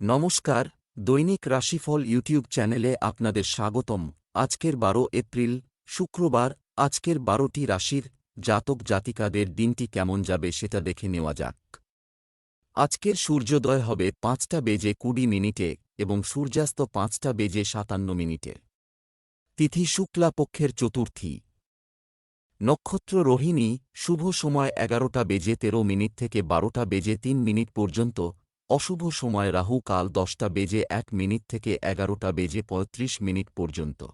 নমস্কার, দৈনিক রাশিফল ইউটিউব চ্যানেলে আপনাদের স্বাগতম। আজকের বারো এপ্রিল, শুক্রবার, আজকের বারোটি রাশির জাতক জাতিকাদের দিনটি কেমন যাবে সেটা দেখে নেওয়া যাক। আজকের সূর্যোদয় হবে পাঁচটা বেজে কুড়ি মিনিটে এবং সূর্যাস্ত পাঁচটা বেজে সাতান্ন মিনিটে। তিথি শুক্লা পক্ষের চতুর্থী। নক্ষত্র রোহিণী, শুভ সময় এগারোটা বেজে তেরো মিনিট থেকে বারোটা বেজে তিন মিনিট পর্যন্ত অশুভ সময় রাহু কাল দশটা বেজে এক মিনিট থেকে এগারোটা বেজে পঁয়ত্রিশ মিনিট পর্যন্ত।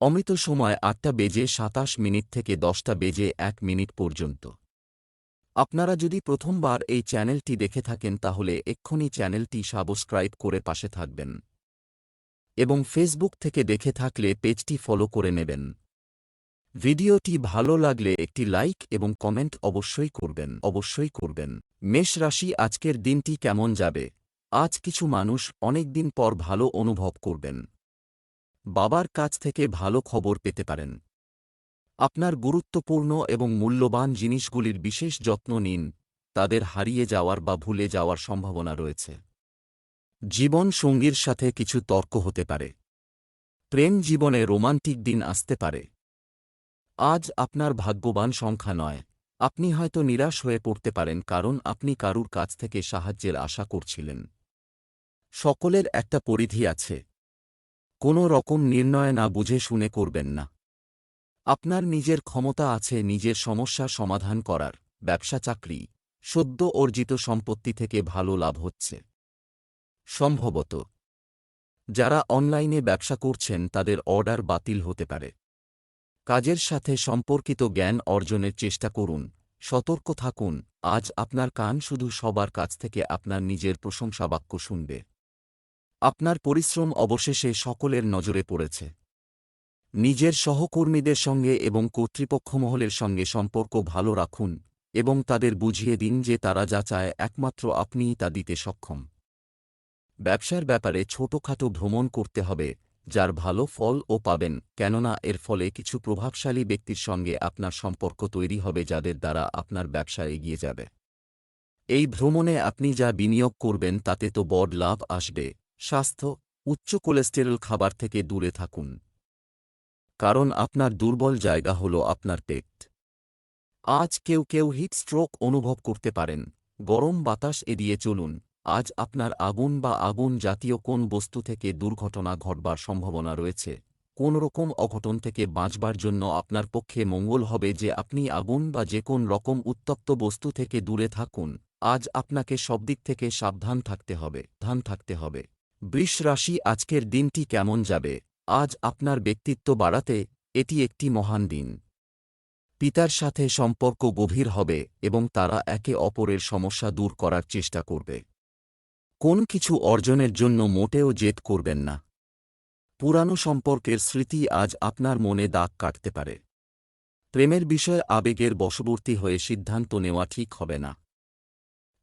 অমৃত সময় আটটা বেজে সাতাশ মিনিট থেকে দশটা বেজে এক মিনিট পর্যন্ত। আপনারা যদি প্রথমবার এই চ্যানেলটি দেখে থাকেন তাহলে এক্ষুনি চ্যানেলটি সাবস্ক্রাইব করে পাশে থাকবেন। এবং ফেসবুক থেকে দেখে থাকলে পেজটি ফলো করে নেবেন। ভিডিওটি ভালো লাগলে একটি লাইক এবং কমেন্ট অবশ্যই করবেন অবশ্যই করবেন। মেষ রাশি আজকের দিনটি কেমন যাবে? আজ কিছু মানুষ অনেক দিন পর ভালো অনুভব করবেন। বাবার কাছ থেকে ভালো খবর পেতে পারেন। আপনার গুরুত্বপূর্ণ এবং মূল্যবান জিনিসগুলির বিশেষ যত্ন নিন, তাদের হারিয়ে যাওয়ার বা ভুলে যাওয়ার সম্ভাবনা রয়েছে। জীবন সঙ্গীর সাথে কিছু তর্ক হতে পারে। প্রেম জীবনে রোমান্টিক দিন আসতে পারে। আজ আপনার ভাগ্যবান সংখ্যা নয়। আপনি হয়তো নিরাশ হয়ে পড়তে পারেন কারণ আপনি কারুর কাছ থেকে সাহায্যের আশা করছিলেন। সকলের একটা পরিধি আছে। কোনো রকম নির্ণয় না বুঝে শুনে করবেন না। আপনার নিজের ক্ষমতা আছে নিজের সমস্যা সমাধান করার, ব্যবসা চাকরি, সদ্য অর্জিত সম্পত্তি থেকে ভালো লাভ হচ্ছে। সম্ভবত, যারা অনলাইনে ব্যবসা করছেন তাদের অর্ডার বাতিল হতে পারে। কাজের সাথে সম্পর্কিত জ্ঞান অর্জনের চেষ্টা করুন। সতর্ক থাকুন। আজ আপনার কান শুধু সবার কাছ থেকে আপনার নিজের প্রশংসাবাক্য শুনবে। আপনার পরিশ্রম অবশেষে সকলের নজরে পড়েছে। নিজের সহকর্মীদের সঙ্গে এবং কর্তৃপক্ষ মহলের সঙ্গে সম্পর্ক ভালো রাখুন এবং তাদের বুঝিয়ে দিন যে তারা যা চায় একমাত্র আপনিই তা দিতে সক্ষম। ব্যবসার ব্যাপারে ছোটখাটো ভ্রমণ করতে হবে। যার ভালো ফল ও পাবেন, কেননা এর ফলে কিছু প্রভাবশালী ব্যক্তির সঙ্গে আপনার সম্পর্ক তৈরি হবে যাদের দ্বারা আপনার ব্যবসা এগিয়ে যাবে। এই ভ্রমণে আপনি যা বিনিয়োগ করবেন তাতে তো বড় লাভ আসবে। স্বাস্থ্য, উচ্চ কোলেস্টেরল খাবার থেকে দূরে থাকুন। কারণ আপনার দুর্বল জায়গা হল আপনার পেট। আজ কেউ কেউ হিট স্ট্রোক অনুভব করতে পারেন। গরম বাতাস এড়িয়ে চলুন। আজ আপনার আগুন বা আগুন জাতীয় কোন বস্তু থেকে দুর্ঘটনা ঘটবার সম্ভাবনা রয়েছে? কোন রকম অঘটন থেকে বাঁচবার জন্য আপনার পক্ষে মঙ্গল হবে যে আপনি আগুন বা যে কোন রকম উত্তপ্ত বস্তু থেকে দূরে থাকুন। আজ আপনাকে সব দিক থেকে সাবধান থাকতে হবে, ধান থাকতে হবে। বৃষ রাশি, আজকের দিনটি কেমন যাবে? আজ আপনার ব্যক্তিত্ব বাড়াতে এটি একটি মহান দিন। পিতার সাথে সম্পর্ক গভীর হবে এবং তারা একে অপরের সমস্যা দূর করার চেষ্টা করবে। কোন কিছু অর্জনের জন্য মোটেও জেদ করবেন না। পুরানো সম্পর্কের স্মৃতি আজ আপনার মনে দাগ কাটতে পারে। প্রেমের বিষয়ে আবেগের বশবর্তী হয়ে সিদ্ধান্ত নেওয়া ঠিক হবে না।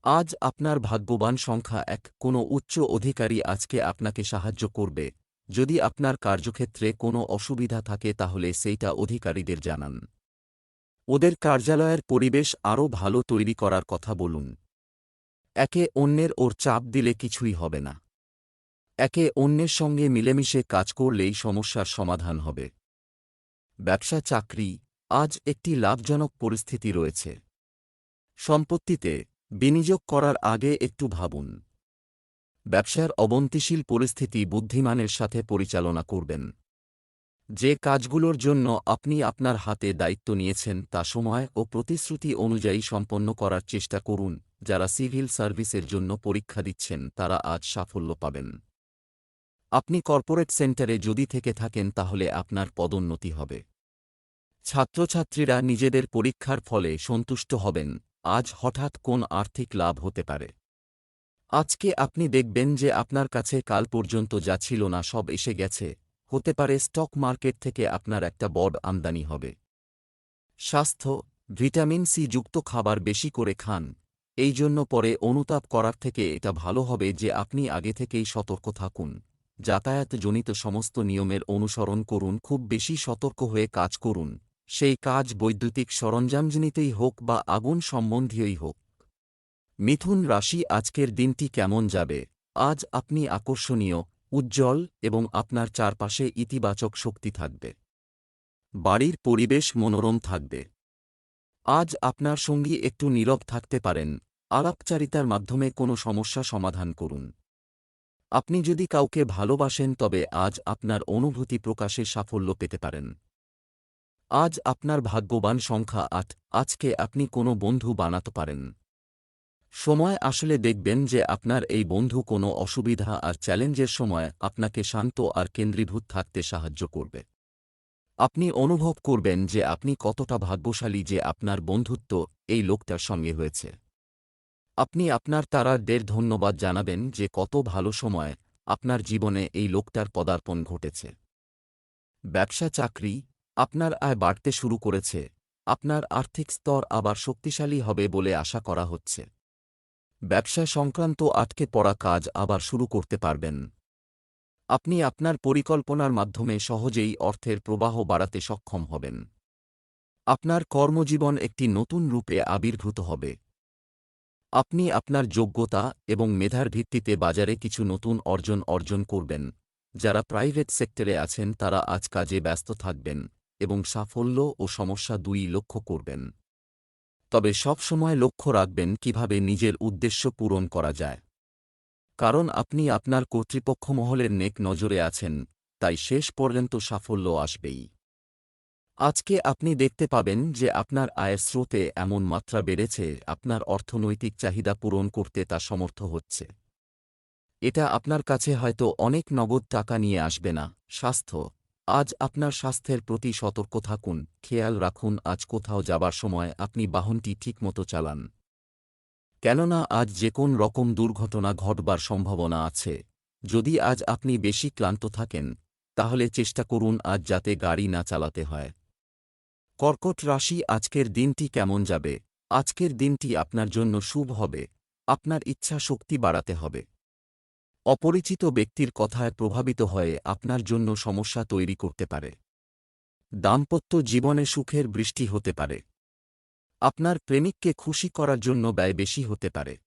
আজ আপনার ভাগ্যবান সংখ্যা এক, কোনো উচ্চ অধিকারী আজকে আপনাকে সাহায্য করবে। যদি আপনার কার্যক্ষেত্রে কোনো অসুবিধা থাকে তাহলে সেইটা অধিকারীদের জানান। ওদের কার্যালয়ের পরিবেশ আরও ভালো তৈরি করার কথা বলুন। একে অন্যের ওর চাপ দিলে কিছুই হবে না। একে অন্যের সঙ্গে মিলেমিশে কাজ করলেই সমস্যার সমাধান হবে। ব্যবসা চাকরি আজ একটি লাভজনক পরিস্থিতি রয়েছে। সম্পত্তিতে বিনিয়োগ করার আগে একটু ভাবুন। ব্যবসার অবন্তিশীল পরিস্থিতি বুদ্ধিমানের সাথে পরিচালনা করবেন। যে কাজগুলোর জন্য আপনি আপনার হাতে দায়িত্ব নিয়েছেন তা সময় ও প্রতিশ্রুতি অনুযায়ী সম্পন্ন করার চেষ্টা করুন, যারা সিভিল সার্ভিসের জন্য পরীক্ষা দিচ্ছেন তারা আজ সাফল্য পাবেন। আপনি কর্পোরেট সেন্টারে যদি থেকে থাকেন তাহলে আপনার পদোন্নতি হবে। ছাত্রছাত্রীরা নিজেদের পরীক্ষার ফলে সন্তুষ্ট হবেন, আজ হঠাৎ কোন আর্থিক লাভ হতে পারে। আজকে আপনি দেখবেন যে আপনার কাছে কাল পর্যন্ত যা ছিল না সব এসে গেছে। হতে পারে স্টক মার্কেট থেকে আপনার একটা বড় আমদানি হবে। স্বাস্থ্য, ভিটামিন সি যুক্ত খাবার বেশি করে খান। এই জন্য পরে অনুতাপ করার থেকে এটা ভালো হবে যে আপনি আগে থেকেই সতর্ক থাকুন। যাতায়াতজনিত সমস্ত নিয়মের অনুসরণ করুন, খুব বেশি সতর্ক হয়ে কাজ করুন। সেই কাজ বৈদ্যুতিক সরঞ্জামজনিতেই হোক বা আগুন সম্বন্ধীয়ই হোক। মিথুন রাশি আজকের দিনটি কেমন যাবে? আজ আপনি আকর্ষণীয় উজ্জ্বল এবং আপনার চারপাশে ইতিবাচক শক্তি থাকবে। বাড়ির পরিবেশ মনোরম থাকবে। আজ আপনার সঙ্গী একটু নীরব থাকতে পারেন, আলাপচারিতার মাধ্যমে কোনো সমস্যা সমাধান করুন। আপনি যদি কাউকে ভালোবাসেন তবে আজ আপনার অনুভূতি প্রকাশে সাফল্য পেতে পারেন। আজ আপনার ভাগ্যবান সংখ্যা আট, আজকে আপনি কোনো বন্ধু বানাতে পারেন। সময় আসলে দেখবেন যে আপনার এই বন্ধু কোনো অসুবিধা আর চ্যালেঞ্জের সময় আপনাকে শান্ত আর কেন্দ্রীভূত থাকতে সাহায্য করবে। আপনি অনুভব করবেন যে আপনি কতটা ভাগ্যশালী যে আপনার বন্ধুত্ব এই লোকটার সঙ্গে হয়েছে। আপনি আপনার তারাদের ধন্যবাদ জানাবেন যে কত ভালো সময় আপনার জীবনে এই লোকটার পদার্পণ ঘটেছে। ব্যবসা, চাকরি আপনার আয় বাড়তে শুরু করেছে। আপনার আর্থিক স্তর আবার শক্তিশালী হবে বলে আশা করা হচ্ছে। ব্যবসা সংক্রান্ত আটকে পড়া কাজ আবার শুরু করতে পারবেন। আপনি আপনার পরিকল্পনার মাধ্যমে সহজেই অর্থের প্রবাহ বাড়াতে সক্ষম হবেন। আপনার কর্মজীবন একটি নতুন রূপে আবির্ভূত হবে। আপনি আপনার যোগ্যতা এবং মেধার ভিত্তিতে বাজারে কিছু নতুন অর্জন অর্জন করবেন। যারা প্রাইভেট সেক্টরে আছেন তারা আজ কাজে ব্যস্ত থাকবেন এবং সাফল্য ও সমস্যা দুই লক্ষ্য করবেন। তবে সবসময় লক্ষ্য রাখবেন কীভাবে নিজের উদ্দেশ্য পূরণ করা যায়। কারণ আপনি আপনার কর্তৃপক্ষ মহলের নেক নজরে আছেন, তাই শেষ পর্যন্ত সাফল্য আসবেই। আজকে আপনি দেখতে পাবেন যে আপনার আয়ের স্রোতে এমন মাত্রা বেড়েছে, আপনার অর্থনৈতিক চাহিদা পূরণ করতে তা সমর্থ হচ্ছে। এটা আপনার কাছে হয়তো অনেক নগদ টাকা নিয়ে আসবে না, স্বাস্থ্য আজ আপনার স্বাস্থ্যের প্রতি সতর্ক থাকুন, খেয়াল রাখুন, আজ কোথাও যাবার সময় আপনি বাহনটি ঠিকমতো চালান। কেননা আজ যে কোন রকম দুর্ঘটনা ঘটবার সম্ভাবনা আছে। যদি আজ আপনি বেশি ক্লান্ত থাকেন, তাহলে চেষ্টা করুন আজ যাতে গাড়ি না চালাতে হয়। কর্কট রাশি, আজকের দিনটি কেমন যাবে? আজকের দিনটি আপনার জন্য শুভ হবে। আপনার ইচ্ছা শক্তি বাড়াতে হবে। অপরিচিত ব্যক্তির কথায় প্রভাবিত হয়ে আপনার জন্য সমস্যা তৈরি করতে পারে। দাম্পত্য জীবনে সুখের বৃষ্টি হতে পারে। আপনার প্রেমিককে খুশি করার জন্য ব্যয় বেশি হতে পারে।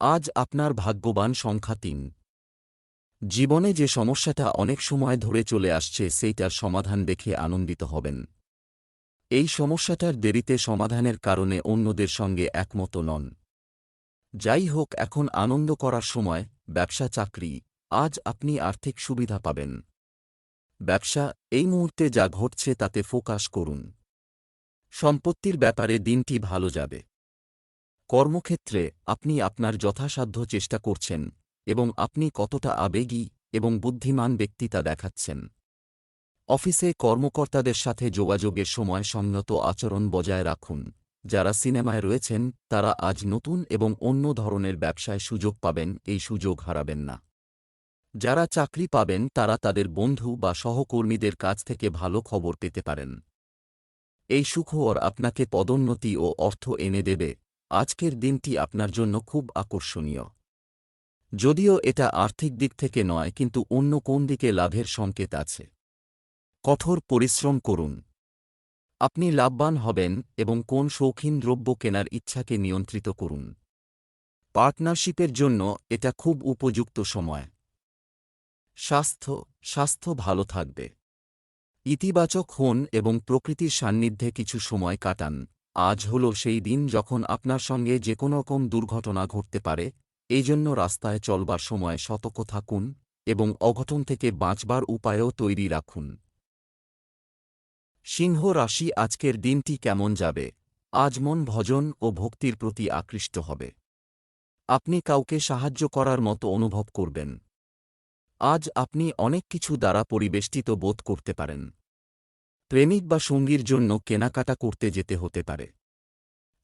আজ আপনার ভাগ্যবান সংখ্যা তিন। জীবনে যে সমস্যাটা অনেক সময় ধরে চলে আসছে সেইটার সমাধান দেখে আনন্দিত হবেন। এই সমস্যাটার দেরিতে সমাধানের কারণে অন্যদের সঙ্গে একমত নন। যাই হোক এখন আনন্দ করার সময়, ব্যবসা চাকরি। আজ আপনি আর্থিক সুবিধা পাবেন। ব্যবসা, এই মুহূর্তে যা ঘটছে তাতে ফোকাস করুন। সম্পত্তির ব্যাপারে দিনটি ভালো যাবে। কর্মক্ষেত্রে আপনি আপনার যথাসাধ্য চেষ্টা করছেন এবং আপনি কতটা আবেগী এবং বুদ্ধিমান ব্যক্তি তা দেখাচ্ছেন। অফিসে কর্মকর্তাদের সাথে যোগাযোগের সময় সংযত আচরণ বজায় রাখুন। যারা সিনেমায় রয়েছেন, তারা আজ নতুন এবং অন্য ধরনের ব্যবসায় সুযোগ পাবেন, এই সুযোগ হারাবেন না। যারা চাকরি পাবেন, তারা তাদের বন্ধু বা সহকর্মীদের কাছ থেকে ভালো খবর পেতে পারেন। এই সুখবর আপনাকে পদোন্নতি ও অর্থ এনে দেবে। আজকের দিনটি আপনার জন্য খুব আকর্ষণীয়। যদিও এটা আর্থিক দিক থেকে নয়, কিন্তু অন্য কোন দিকে লাভের সংকেত আছে। কঠোর পরিশ্রম করুন। আপনি লাভবান হবেন এবং কোন শৌখিন দ্রব্য কেনার ইচ্ছাকে নিয়ন্ত্রিত করুন। পার্টনারশিপের জন্য এটা খুব উপযুক্ত সময়। স্বাস্থ্য স্বাস্থ্য ভালো থাকবে। ইতিবাচক হন এবং প্রকৃতির সান্নিধ্যে কিছু সময় কাটান। আজ হল সেই দিন যখন আপনার সঙ্গে যে কোনো রকম দুর্ঘটনা ঘটতে পারে এই জন্য রাস্তায় চলবার সময় সতর্ক থাকুন এবং অঘটন থেকে বাঁচবার উপায়ও তৈরি রাখুন। সিংহ রাশি আজকের দিনটি কেমন যাবে? আজ মন ভজন ও ভক্তির প্রতি আকৃষ্ট হবে। আপনি কাউকে সাহায্য করার মতো অনুভব করবেন। আজ আপনি অনেক কিছু দ্বারা পরিবেষ্টিত বোধ করতে পারেন। প্রেমিক বা সঙ্গীর জন্য কেনাকাটা করতে যেতে হতে পারে।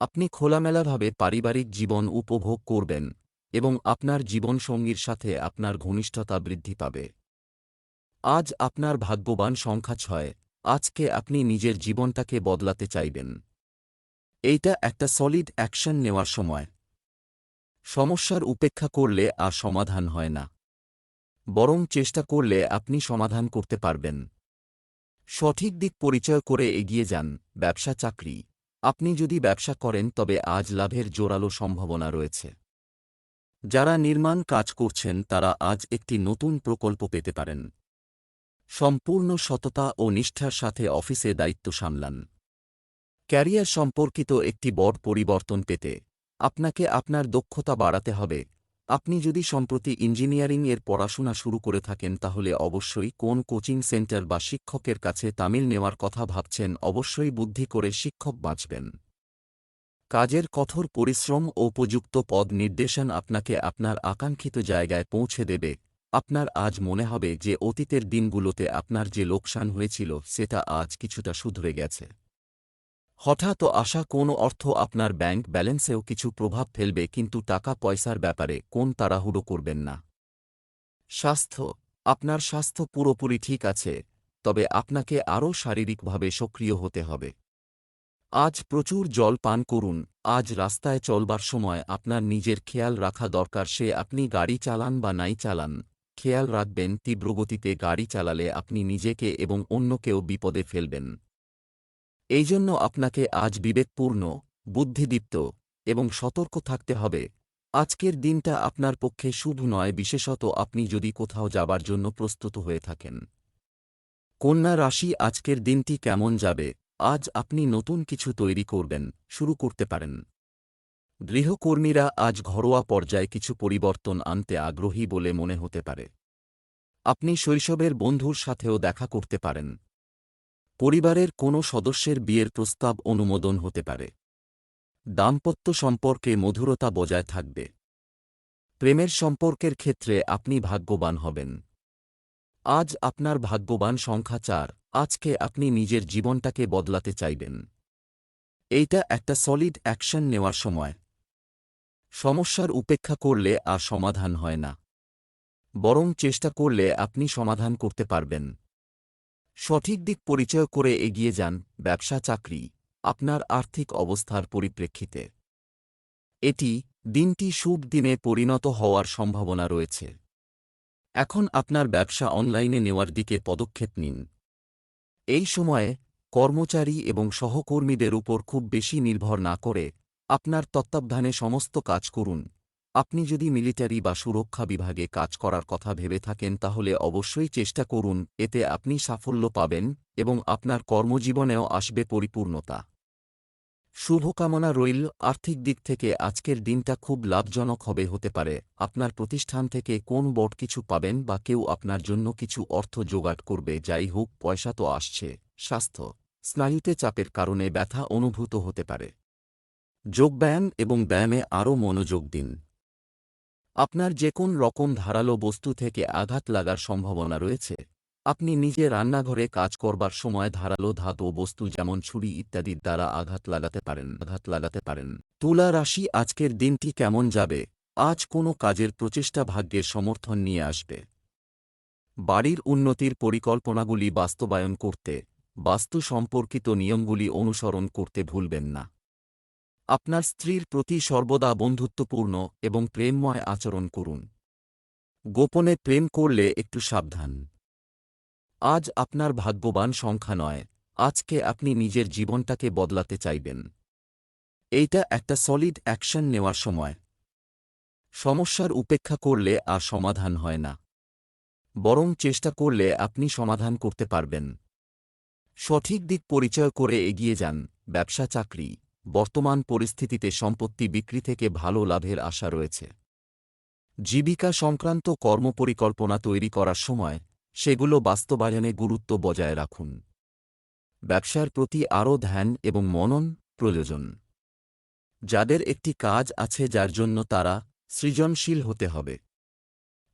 আপনি খোলামেলাভাবে পারিবারিক জীবন উপভোগ করবেন এবং আপনার জীবনসঙ্গীর সাথে আপনার ঘনিষ্ঠতা বৃদ্ধি পাবে। আজ আপনার ভাগ্যবান সংখ্যা ছয়। আজকে আপনি নিজের জীবনটাকে বদলাতে চাইবেন। এইটা একটা সলিড অ্যাকশন নেওয়ার সময়। সমস্যার উপেক্ষা করলে আর সমাধান হয় না। বরং চেষ্টা করলে আপনি সমাধান করতে পারবেন। সঠিক দিক পরিচয় করে এগিয়ে যান, ব্যবসা চাকরি। আপনি যদি ব্যবসা করেন, তবে আজ লাভের জোরালো সম্ভাবনা রয়েছে। যারা নির্মাণ কাজ করছেন, তারা আজ একটি নতুন প্রকল্প পেতে পারেন। সম্পূর্ণ সততা ও নিষ্ঠার সাথে অফিসে দায়িত্ব সামলান। ক্যারিয়ার সম্পর্কিত একটি বড় পরিবর্তন পেতে আপনাকে আপনার দক্ষতা বাড়াতে হবে। আপনি যদি সম্প্রতি ইঞ্জিনিয়ারিং এর পড়াশোনা শুরু করে থাকেন, তাহলে অবশ্যই কোন কোচিং সেন্টার বা শিক্ষকের কাছে তামিল নেওয়ার কথা ভাবছেন, অবশ্যই বুদ্ধি করে শিক্ষক বাঁচবেন। কাজের কঠোর পরিশ্রম ও উপযুক্ত পদ নির্দেশন আপনাকে আপনার আকাঙ্ক্ষিত জায়গায় পৌঁছে দেবে। আপনার আজ মনে হবে যে অতীতের দিনগুলোতে আপনার যে লোকসান হয়েছিল, সেটা আজ কিছুটা শুধরে গেছে। হঠাৎ আসা কোনো অর্থ আপনার ব্যাংক ব্যালেন্সেও কিছু প্রভাব ফেলবে, কিন্তু টাকা পয়সার ব্যাপারে কোন তাড়াহুড়ো করবেন না। স্বাস্থ্য, আপনার স্বাস্থ্য পুরোপুরি ঠিক আছে, তবে আপনাকে আরও শারীরিকভাবে সক্রিয় হতে হবে। আজ প্রচুর জল পান করুন, আজ রাস্তায় চলবার সময় আপনার নিজের খেয়াল রাখা দরকার, সে আপনি গাড়ি চালান বা নাই চালান। খেয়াল রাখবেন তীব্রগতিতে গাড়ি চালালে আপনি নিজেকে এবং অন্যকেও বিপদে ফেলবেন। এই জন্য আপনাকে আজ বিবেকপূর্ণ, বুদ্ধিদীপ্ত এবং সতর্ক থাকতে হবে। আজকের দিনটা আপনার পক্ষে শুভ নয়, বিশেষত আপনি যদি কোথাও যাবার জন্য প্রস্তুত হয়ে থাকেন। কন্যা রাশি, আজকের দিনটি কেমন যাবে? আজ আপনি নতুন কিছু তৈরি করবেন, শুরু করতে পারেন। গৃহকর্মীরা আজ ঘরোয়া পর্যায়ে কিছু পরিবর্তন আনতে আগ্রহী বলে মনে হতে পারে। আপনি শৈশবের বন্ধুর সাথেও দেখা করতে পারেন। পরিবারের কোনো সদস্যের বিয়ের প্রস্তাব অনুমোদন হতে পারে। দাম্পত্য সম্পর্কে মধুরতা বজায় থাকবে। প্রেমের সম্পর্কের ক্ষেত্রে আপনি ভাগ্যবান হবেন। আজ আপনার ভাগ্যবান সংখ্যা চার, আজকে আপনি নিজের জীবনটাকে বদলাতে চাইবেন। এইটা একটা সলিড অ্যাকশন নেওয়ার সময়। সমস্যার উপেক্ষা করলে আর সমাধান হয় না। বরং চেষ্টা করলে আপনি সমাধান করতে পারবেন। সঠিক দিক পরিচয় করে এগিয়ে যান, ব্যবসা, চাকরি, আপনার আর্থিক অবস্থার পরিপ্রেক্ষিতে। এটি দিনটি শুভ দিনে পরিণত হওয়ার সম্ভাবনা রয়েছে। এখন আপনার ব্যবসা অনলাইনে নেওয়ার দিকে পদক্ষেপ নিন। এই সময়ে কর্মচারী এবং সহকর্মীদের উপর খুব বেশি নির্ভর না করে আপনার তত্ত্বাবধানে সমস্ত কাজ করুন। আপনি যদি মিলিটারি বা সুরক্ষা বিভাগে কাজ করার কথা ভেবে থাকেন তাহলে অবশ্যই চেষ্টা করুন, এতে আপনি সাফল্য পাবেন এবং আপনার কর্মজীবনেও আসবে পরিপূর্ণতা। শুভকামনা রইল, আর্থিক দিক থেকে আজকের দিনটা খুব লাভজনক হবে হতে পারে। আপনার প্রতিষ্ঠান থেকে কোন বড় কিছু পাবেন বা কেউ আপনার জন্য কিছু অর্থ জোগাড় করবে, যাই হোক, পয়সা তো আসছে। স্বাস্থ্য। স্নায়ুতে চাপের কারণে ব্যথা অনুভূত হতে পারে। যোগব্যায়াম এবং ব্যায়ামে আরও মনোযোগ দিন। আপনার যে কোন রকম ধারালো বস্তু থেকে আঘাত লাগার সম্ভাবনা রয়েছে। আপনি নিজে রান্নাঘরে কাজ করবার সময় ধারালো ধাতু বস্তু যেমন ছুরি ইত্যাদির দ্বারা আঘাত লাগাতে পারেন, আঘাত লাগাতে পারেন। তুলা রাশি আজকের দিনটি কেমন যাবে? আজ কোনো কাজের প্রচেষ্টা ভাগ্যের সমর্থন নিয়ে আসবে। বাড়ির উন্নতির পরিকল্পনাগুলি বাস্তবায়ন করতে, বাস্তু সম্পর্কিত নিয়মগুলি অনুসরণ করতে ভুলবেন না। আপনার স্ত্রীর প্রতি সর্বদা বন্ধুত্বপূর্ণ এবং প্রেমময় আচরণ করুন। গোপনে প্রেম করলে একটু সাবধান। আজ আপনার ভাগ্যবান সংখ্যা নয়, আজকে আপনি নিজের জীবনটাকে বদলাতে চাইবেন। এইটা একটা সলিড অ্যাকশন নেওয়ার সময়। সমস্যার উপেক্ষা করলে আর সমাধান হয় না। বরং চেষ্টা করলে আপনি সমাধান করতে পারবেন। সঠিক দিক পরিচয় করে এগিয়ে যান ব্যবসা চাকরি বর্তমান পরিস্থিতিতে সম্পত্তি বিক্রি থেকে ভালো লাভের আশা রয়েছে। জীবিকা সংক্রান্ত কর্মপরিকল্পনা তৈরি করার সময় সেগুলো বাস্তবায়নে গুরুত্ব বজায় রাখুন। ব্যবসার প্রতি আরও ধ্যান এবং মনন প্রয়োজন। যাদের একটি কাজ আছে যার জন্য তারা সৃজনশীল হতে হবে।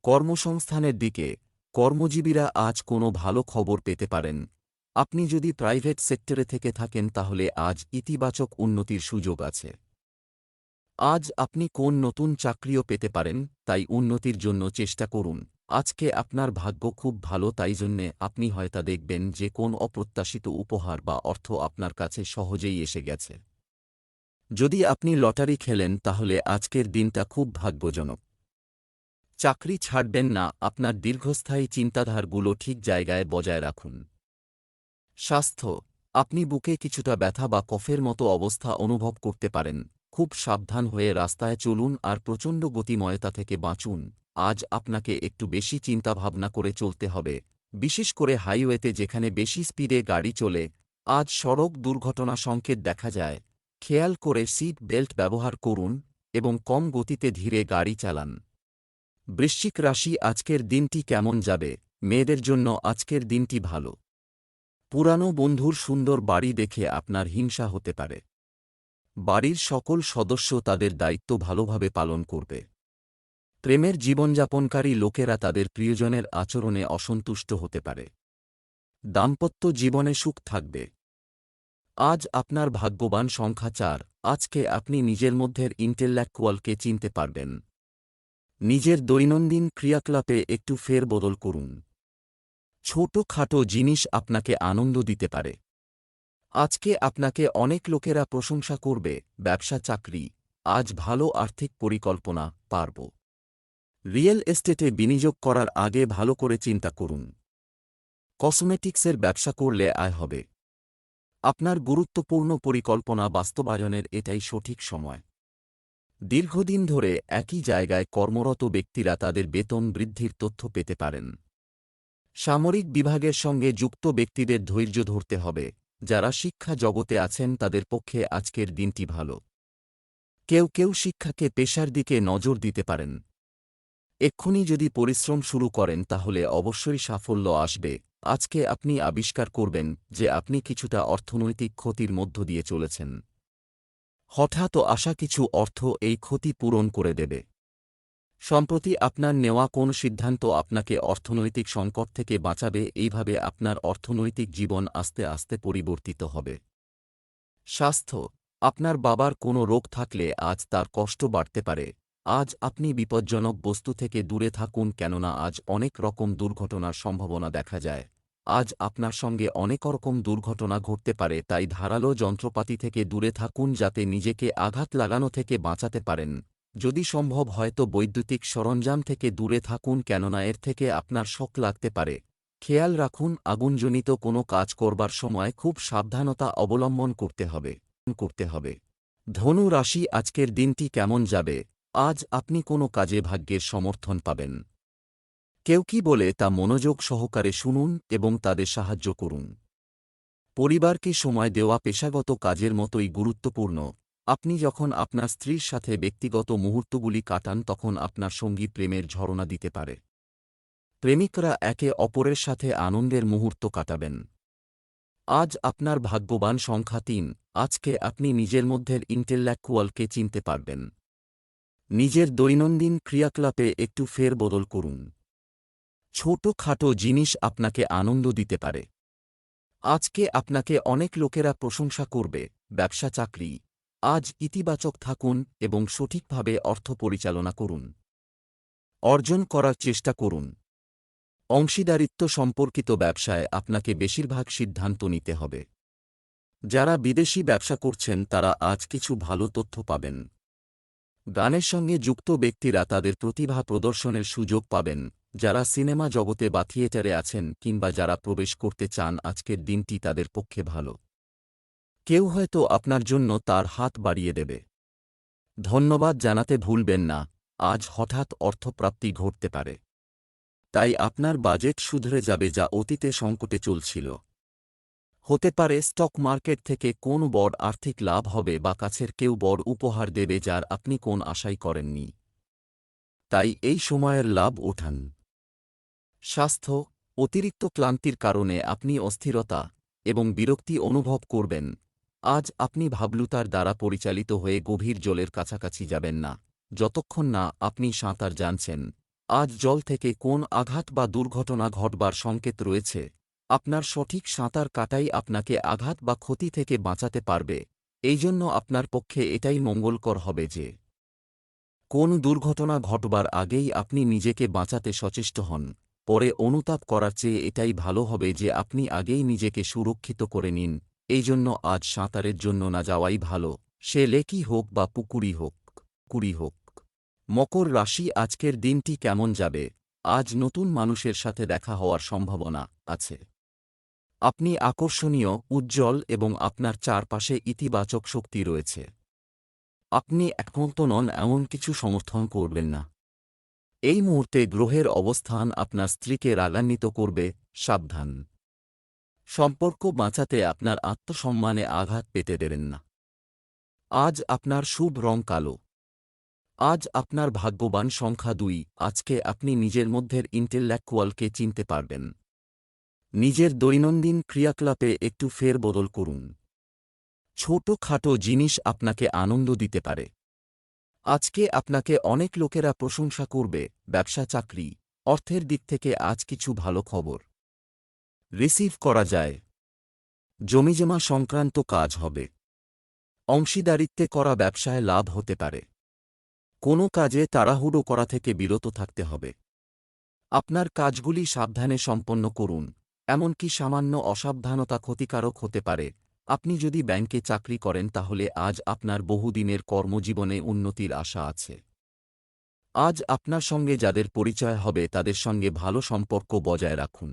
কর্মসংস্থানের দিকে কর্মজীবীরা আজ কোনো ভালো খবর পেতে পারেন। আপনি যদি প্রাইভেট সেক্টরে থেকে থাকেন তাহলে আজ ইতিবাচক উন্নতির সুযোগ আছে। আজ আপনি কোন নতুন চাকরিও পেতে পারেন, তাই উন্নতির জন্য চেষ্টা করুন। আজকে আপনার ভাগ্য খুব ভালো, তাই জন্যে আপনি হয়তো দেখবেন যে কোন অপ্রত্যাশিত উপহার বা অর্থ আপনার কাছে সহজেই এসে গেছে। যদি আপনি লটারি খেলেন, তাহলে আজকের দিনটা খুব ভাগ্যজনক। চাকরি ছাড়বেন না, আপনার দীর্ঘস্থায়ী চিন্তাধারগুলো ঠিক জায়গায় বজায় রাখুন। স্বাস্থ্য। আপনি বুকে কিছুটা ব্যথা বা কফের মতো অবস্থা অনুভব করতে পারেন। খুব সাবধান হয়ে রাস্তায় চলুন আর প্রচণ্ড গতিময়তা থেকে বাঁচুন। আজ আপনাকে একটু বেশি চিন্তাভাবনা করে চলতে হবে। বিশেষ করে হাইওয়েতে যেখানে বেশি স্পিডে গাড়ি চলে, আজ সড়ক দুর্ঘটনা সংকেত দেখা যায়। খেয়াল করে সিট বেল্ট ব্যবহার করুন এবং কম গতিতে ধীরে গাড়ি চালান। বৃশ্চিক রাশি আজকের দিনটি কেমন যাবে? মেয়েদের জন্য আজকের দিনটি ভালো। পুরানো বন্ধুর সুন্দর বাড়ি দেখে আপনার হিংসা হতে পারে। বাড়ির সকল সদস্য তাদের দায়িত্ব ভালোভাবে পালন করবে। প্রেমের জীবনযাপনকারী লোকেরা তাদের প্রিয়জনের আচরণে অসন্তুষ্ট হতে পারে। দাম্পত্য জীবনে সুখ থাকবে। আজ আপনার ভাগ্যবান সংখ্যা চার, আজকে আপনি নিজের মধ্যের ইন্টেলেকচুয়ালকে চিনতে পারবেন। নিজের দৈনন্দিন ক্রিয়াকলাপে একটু ফের বদল করুন। ছোটখাটো জিনিস আপনাকে আনন্দ দিতে পারে। আজকে আপনাকে অনেক লোকেরা প্রশংসা করবে, ব্যবসা, চাকরি। আজ ভালো আর্থিক পরিকল্পনা পারব। রিয়েল এস্টেটে বিনিয়োগ করার আগে ভালো করে চিন্তা করুন। কসমেটিক্সের ব্যবসা করলে আয় হবে। আপনার গুরুত্বপূর্ণ পরিকল্পনা বাস্তবায়নের এটাই সঠিক সময়। দীর্ঘদিন ধরে একই জায়গায় কর্মরত ব্যক্তিরা তাদের বেতন বৃদ্ধির তথ্য পেতে পারেন। সামরিক বিভাগের সঙ্গে যুক্ত ব্যক্তিদের ধৈর্য ধরতে হবে, যারা শিক্ষা জগতে আছেন তাদের পক্ষে আজকের দিনটি ভালো। কেউ কেউ শিক্ষাকে পেশার দিকে নজর দিতে পারেন। এক্ষুনি যদি পরিশ্রম শুরু করেন তাহলে অবশ্যই সাফল্য আসবে। আজকে আপনি আবিষ্কার করবেন যে আপনি কিছুটা অর্থনৈতিক ক্ষতির মধ্য দিয়ে চলেছেন। হঠাৎ আসা কিছু অর্থ এই ক্ষতি পূরণ করে দেবে। সম্প্রতি আপনার নেওয়া কোন সিদ্ধান্ত আপনাকে অর্থনৈতিক সংকট থেকে বাঁচাবে, এইভাবে আপনার অর্থনৈতিক জীবন আস্তে আস্তে পরিবর্তিত হবে। স্বাস্থ্য, আপনার বাবার কোনো রোগ থাকলে আজ তার কষ্ট বাড়তে পারে। আজ আপনি বিপজ্জনক বস্তু থেকে দূরে থাকুন কেননা আজ অনেক রকম দুর্ঘটনার সম্ভাবনা দেখা যায়। আজ আপনার সঙ্গে অনেক রকম দুর্ঘটনা ঘটতে পারে, তাই ধারালো যন্ত্রপাতি থেকে দূরে থাকুন যাতে নিজেকে আঘাত লাগানো থেকে বাঁচাতে পারেন। যদি সম্ভব হয়তো বৈদ্যুতিক সরঞ্জাম থেকে দূরে থাকুন কেননা এর থেকে আপনার শক লাগতে পারে। খেয়াল রাখুন, আগুনজনিত কোনো কাজ করবার সময় খুব সাবধানতা অবলম্বন করতে হবে করতে হবে। ধনু রাশি, আজকের দিনটি কেমন যাবে? আজ আপনি কোনো কাজে ভাগ্যের সমর্থন পাবেন। কেউ কি বলে তা মনোযোগ সহকারে শুনুন এবং তাদের সাহায্য করুন। পরিবারকে সময় দেওয়া পেশাগত কাজের মতোই গুরুত্বপূর্ণ। আপনি যখন আপনার স্ত্রীর সাথে ব্যক্তিগত মুহূর্তগুলি কাটান, তখন আপনার সঙ্গী প্রেমের ঝরনা দিতে পারে। প্রেমিকরা একে অপরের সাথে আনন্দের মুহূর্ত কাটাবেন। আজ আপনার ভাগ্যবান সংখ্যা তিন, আজকে আপনি নিজের মধ্যের ইন্টেলেকচুয়ালকে চিনতে পারবেন। নিজের দৈনন্দিন ক্রিয়াকলাপে একটু ফের বদল করুন। ছোটখাটো জিনিস আপনাকে আনন্দ দিতে পারে। আজকে আপনাকে অনেক লোকেরা প্রশংসা করবে, ব্যবসা, চাকরি। আজ ইতিবাচক থাকুন এবং সঠিকভাবে অর্থ পরিচালনা করুন। অর্জন করার চেষ্টা করুন। অংশীদারিত্ব সম্পর্কিত ব্যবসায় আপনাকে বেশিরভাগ সিদ্ধান্ত নিতে হবে। যারা বিদেশি ব্যবসা করছেন, তারা আজ কিছু ভালো তথ্য পাবেন। গানের সঙ্গে যুক্ত ব্যক্তিরা তাদের প্রতিভা প্রদর্শনের সুযোগ পাবেন। যারা সিনেমা জগতে বা থিয়েটারে আছেন কিংবা যারা প্রবেশ করতে চান, আজকের দিনটি তাদের পক্ষে ভালো। কেউ হয়তো আপনার জন্য তার হাত বাড়িয়ে দেবে। ধন্যবাদ জানাতে ভুলবেন না, আজ হঠাৎ অর্থপ্রাপ্তি ঘটতে পারে। তাই আপনার বাজেট শুধরে যাবে যা অতীতে সংকটে চলছিল। হতে পারে স্টক মার্কেট থেকে কোন বড় আর্থিক লাভ হবে বা কাছের কেউ বড় উপহার দেবে যার আপনি কোন আশাই করেননি। তাই এই সময়ের লাভ ওঠান। স্বাস্থ্য, অতিরিক্ত ক্লান্তির কারণে আপনি অস্থিরতা এবং বিরক্তি অনুভব করবেন। আজ আপনি ভাবলুতার দ্বারা পরিচালিত হয়ে গভীর জলের কাছাকাছি যাবেন না। যতক্ষণ না আপনি সাঁতার জানছেন, আজ জল থেকে কোন আঘাত বা দুর্ঘটনা ঘটবার সংকেত রয়েছে? আপনার সঠিক সাঁতার কাটাই আপনাকে আঘাত বা ক্ষতি থেকে বাঁচাতে পারবে। এই জন্য আপনার পক্ষে এটাই মঙ্গলকর হবে যে, কোন দুর্ঘটনা ঘটবার আগেই আপনি নিজেকে বাঁচাতে সচেষ্ট হন। পরে অনুতাপ করার চেয়ে এটাই ভালো হবে যে আপনি আগেই নিজেকে সুরক্ষিত করে নিন। এই জন্য আজ সাঁতারের জন্য না যাওয়াই ভালো। সে লেকি হোক বা পুকুরি হোক, কুড়ি হোক। মকর রাশি আজকের দিনটি কেমন যাবে? আজ নতুন মানুষের সাথে দেখা হওয়ার সম্ভাবনা আছে। আপনি আকর্ষণীয়, উজ্জ্বল এবং আপনার চারপাশে ইতিবাচক শক্তি রয়েছে। আপনি একমত নন, এমন কিছু সমর্থন করবেন না। এই মুহূর্তে গ্রহের অবস্থান আপনার স্ত্রীকে রাগান্বিত করবে, সাবধান। সম্পর্ক বাঁচাতে আপনার আত্মসম্মানে আঘাত পেতে দেবেন না। আজ আপনার শুভ রং কালো। আজ আপনার ভাগ্যবান সংখ্যা দুই। আজকে আপনি নিজের মধ্যের ইন্টেলেকচুয়ালকে চিনতে পারবেন। নিজের দৈনন্দিন ক্রিয়াকলাপে একটু ফেরবদল করুন। ছোটখাটো জিনিস আপনাকে আনন্দ দিতে পারে। আজকে আপনাকে অনেক লোকেরা প্রশংসা করবে, ব্যবসা, চাকরি, অর্থের দিক থেকে আজ কিছু ভালো খবর। রিসিভ করা যায়। জমিজমা সংক্রান্ত কাজ হবে। অংশীদারিত্বে করা ব্যবসায় লাভ হতে পারে। কোনো কাজে তাড়াহুড়ো করা থেকে বিরত থাকতে হবে। আপনার কাজগুলি সাবধানে সম্পন্ন করুন, এমনকি সামান্য অসাবধানতা ক্ষতিকারক হতে পারে। আপনি যদি ব্যাংকে চাকরি করেন তাহলে আজ আপনার বহুদিনের কর্মজীবনে উন্নতির আশা আছে। আজ আপনার সঙ্গে যাদের পরিচয় হবে তাদের সঙ্গে ভালো সম্পর্ক বজায় রাখুন।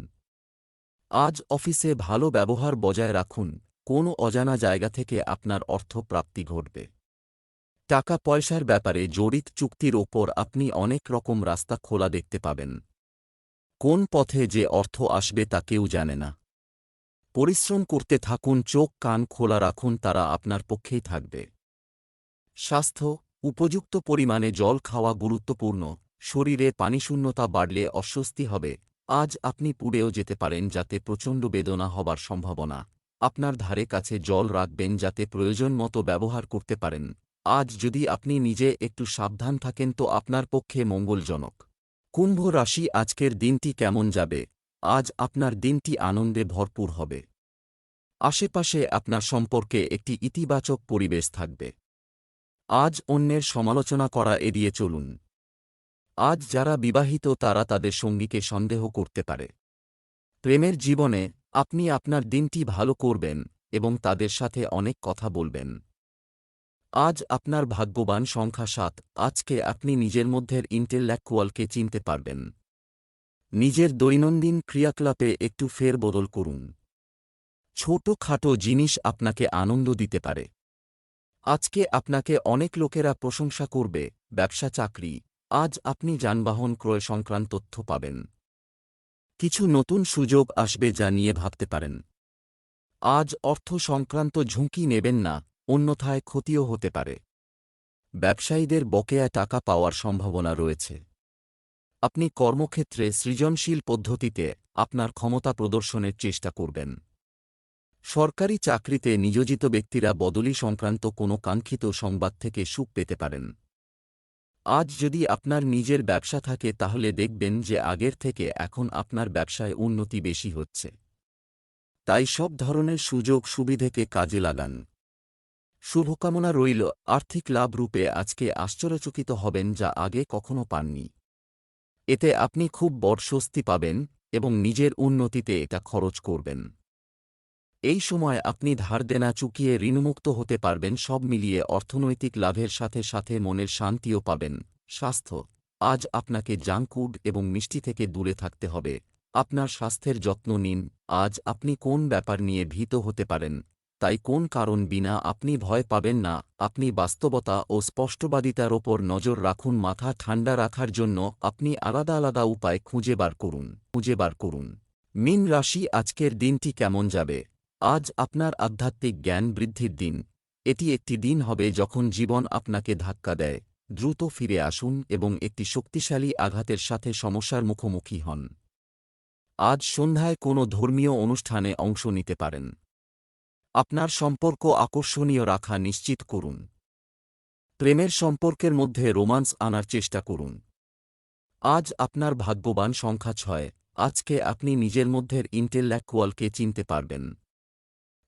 আজ অফিসে ভালো ব্যবহার বজায় রাখুন, কোনো অজানা জায়গা থেকে আপনার অর্থ প্রাপ্তি ঘটবে। টাকা পয়সার ব্যাপারে জড়িত চুক্তির ওপর আপনি অনেক রকম রাস্তা খোলা দেখতে পাবেন। কোন পথে যে অর্থ আসবে তা কেউ জানে না। পরিশ্রম করতে থাকুন, চোখ কান খোলা রাখুন, তারা আপনার পক্ষেই থাকবে। স্বাস্থ্য, উপযুক্ত পরিমাণে জল খাওয়া গুরুত্বপূর্ণ, শরীরে পানিশূন্যতা বাড়লে অস্বস্তি হবে আজ আপনি পুড়েও যেতে পারেন যাতে প্রচণ্ড বেদনা হবার সম্ভাবনা। আপনার ধারে কাছে জল রাখবেন যাতে প্রয়োজন মতো ব্যবহার করতে পারেন। আজ যদি আপনি নিজে একটু সাবধান থাকেন তো আপনার পক্ষে মঙ্গলজনক। কুম্ভ রাশি আজকের দিনটি কেমন যাবে? আজ আপনার দিনটি আনন্দে ভরপুর হবে। আশেপাশে আপনার সম্পর্কে একটি ইতিবাচক পরিবেশ থাকবে। আজ অন্যের সমালোচনা করা এড়িয়ে চলুন। আজ যারা বিবাহিত তারা তাদের সঙ্গীকে সন্দেহ করতে পারে। প্রেমের জীবনে আপনি আপনার দিনটি ভালো করবেন এবং তাদের সাথে অনেক কথা বলবেন। আজ আপনার ভাগ্যবান সংখ্যা সাত, আজকে আপনি নিজের মধ্যের ইন্টেলেকচুয়ালকে চিনতে পারবেন। নিজের দৈনন্দিন ক্রিয়াকলাপে একটু ফেরবদল করুন। ছোটখাটো জিনিস আপনাকে আনন্দ দিতে পারে। আজকে আপনাকে অনেক লোকেরা প্রশংসা করবে, ব্যবসা, চাকরি আজ আপনি যানবাহন ক্রয় সংক্রান্ত তথ্য পাবেন। কিছু নতুন সুযোগ আসবে যা নিয়ে ভাবতে পারেন। আজ অর্থ সংক্রান্ত ঝুঁকি নেবেন না, অন্যথায় ক্ষতিও হতে পারে। ব্যবসায়ীদের বকেয়া টাকা পাওয়ার সম্ভাবনা রয়েছে। আপনি কর্মক্ষেত্রে সৃজনশীল পদ্ধতিতে আপনার ক্ষমতা প্রদর্শনের চেষ্টা করবেন। সরকারি চাকরিতে নিয়োজিত ব্যক্তিরা বদলি সংক্রান্ত কোনো কাঙ্ক্ষিত সংবাদ থেকে সুখ পেতে পারেন। আজ যদি আপনার নিজের ব্যবসা থাকে, তাহলে দেখবেন যে আগের থেকে এখন আপনার ব্যবসায় উন্নতি বেশি হচ্ছে। তাই সব ধরনের সুযোগ সুবিধেকে কাজে লাগান। শুভকামনা রইল। আর্থিক লাভ রূপে আজকে আশ্চর্যচকিত হবেন যা আগে কখনো পাননি। এতে আপনি খুব বড় স্বস্তি পাবেন এবং নিজের উন্নতিতে এটা খরচ করবেন। এই সময় আপনি ধার দেনা চুকিয়ে ঋণমুক্ত হতে পারবেন, সব মিলিয়ে অর্থনৈতিক লাভের সাথে সাথে মনের শান্তিও পাবেন। স্বাস্থ্য। আজ আপনাকে জাঙ্কুড এবং মিষ্টি থেকে দূরে থাকতে হবে। আপনার স্বাস্থ্যের যত্ন নিন। আজ আপনি কোন ব্যাপার নিয়ে ভীত হতে পারেন? তাই কোন কারণ বিনা আপনি ভয় পাবেন না। আপনি বাস্তবতা ও স্পষ্টবাদিতার ওপর নজর রাখুন, মাথা ঠান্ডা রাখার জন্য আপনি আলাদা আলাদা উপায় খুঁজে বার করুন। খুঁজে বার করুন। মিন রাশি, আজকের দিনটি কেমন যাবে? আজ আপনার আধ্যাত্মিক জ্ঞান বৃদ্ধির দিন। এটি একটি দিন হবে যখন জীবন আপনাকে ধাক্কা দেয়। দ্রুত ফিরে আসুন এবং একটি শক্তিশালী আঘাতের সাথে সমস্যার মুখোমুখি হন। আজ সন্ধ্যায় কোনো ধর্মীয় অনুষ্ঠানে অংশ নিতে পারেন। আপনার সম্পর্ক আকর্ষণীয় রাখা নিশ্চিত করুন। প্রেমের সম্পর্কের মধ্যে রোমান্স আনার চেষ্টা করুন। আজ আপনার ভাগ্যবান সংখ্যা ছয়। আজকে আপনি নিজের মধ্যের ইন্টেলেকচুয়ালকে চিনতে পারবেন।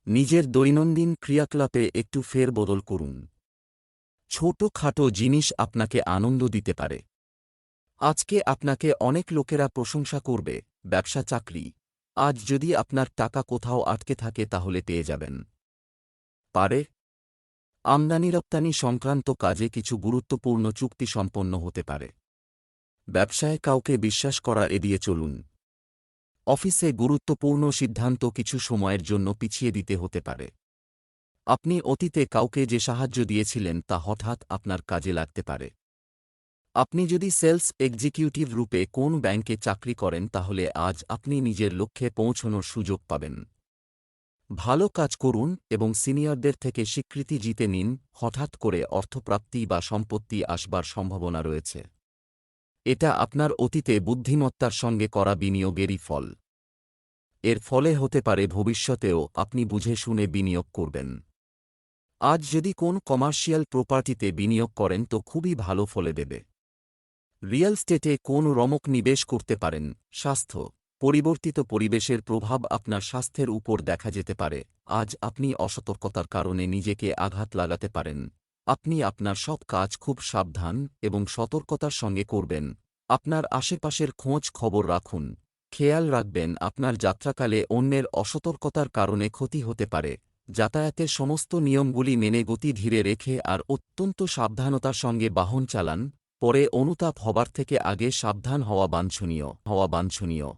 নিজের দৈনন্দিন ক্রিয়াকলাপে একটু ফেরবদল করুন। ছোটখাটো জিনিস আপনাকে আনন্দ দিতে পারে। আজকে আপনাকে অনেক লোকেরা প্রশংসা করবে, ব্যবসা, চাকরি। আজ যদি আপনার টাকা কোথাও আটকে থাকে তাহলে পেয়ে যাবেন। পারে। আমদানি রপ্তানি সংক্রান্ত কাজে কিছু গুরুত্বপূর্ণ চুক্তি সম্পন্ন হতে পারে। ব্যবসায় কাউকে বিশ্বাস করা এড়িয়ে চলুন। অফিসে গুরুত্বপূর্ণ সিদ্ধান্ত কিছু সময়ের জন্য পিছিয়ে দিতে হতে পারে। আপনি অতীতে কাউকে যে সাহায্য দিয়েছিলেন তা হঠাৎ আপনার কাজে লাগতে পারে। আপনি যদি সেলস এক্সিকিউটিভ রূপে কোন ব্যাংকে চাকরি করেন তাহলে আজ আপনি নিজের লক্ষ্যে পৌঁছনোর সুযোগ পাবেন। ভালো কাজ করুন এবং সিনিয়রদের থেকে স্বীকৃতি জিতে নিন, হঠাৎ করে অর্থপ্রাপ্তি বা সম্পত্তি আসবার সম্ভাবনা রয়েছে। এটা আপনার অতীতে বুদ্ধিমত্তার সঙ্গে করা বিনিয়োগেরই ফল। এর ফলে হতে পারে ভবিষ্যতেও আপনি বুঝে শুনে বিনিয়োগ করবেন। আজ যদি কোন কমার্শিয়াল প্রপার্টিতে বিনিয়োগ করেন তো খুবই ভালো ফলে দেবে। রিয়েল স্টেটে কোন রমক নিবেশ করতে পারেন, স্বাস্থ্য, পরিবর্তিত পরিবেশের প্রভাব আপনার স্বাস্থ্যের উপর দেখা যেতে পারে, আজ আপনি অসতর্কতার কারণে নিজেকে আঘাত লাগাতে পারেন। আপনি আপনার সব কাজ খুব সাবধান এবং সতর্কতার সঙ্গে করবেন। আপনার আশেপাশের খোঁজ খবর রাখুন। খেয়াল রাখবেন আপনার যাত্রাকালে অন্যের অসতর্কতার কারণে ক্ষতি হতে পারে। যাতায়াতের সমস্ত নিয়মগুলি মেনে গতি ধীরে রেখে আর অত্যন্ত সাবধানতার সঙ্গে বাহন চালান। পরে অনুতাপ হবার থেকে আগে সাবধান হওয়া বাঞ্ছনীয় হওয়া বাঞ্ছনীয়।